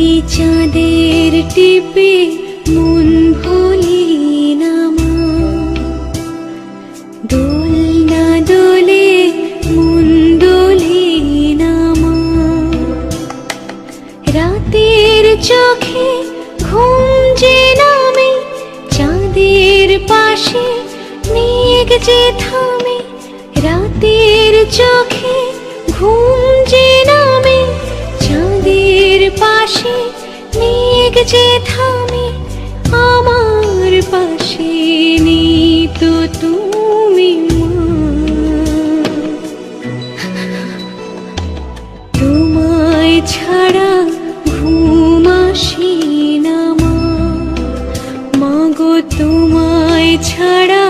ওই চাঁদের টিপে, মন ভুলি না মা দোল দোলে, মন দোলে না মা রাতের চোখে ঘুম যে নামে, চাঁদের পাশে মেঘ যে থামে, রাতের চোখে ঘুম মেঘ যে থামে আমার পাশে নেই তো তুমি তোমায় ছাড়া ঘুম আসি না তোমায় ছাড়া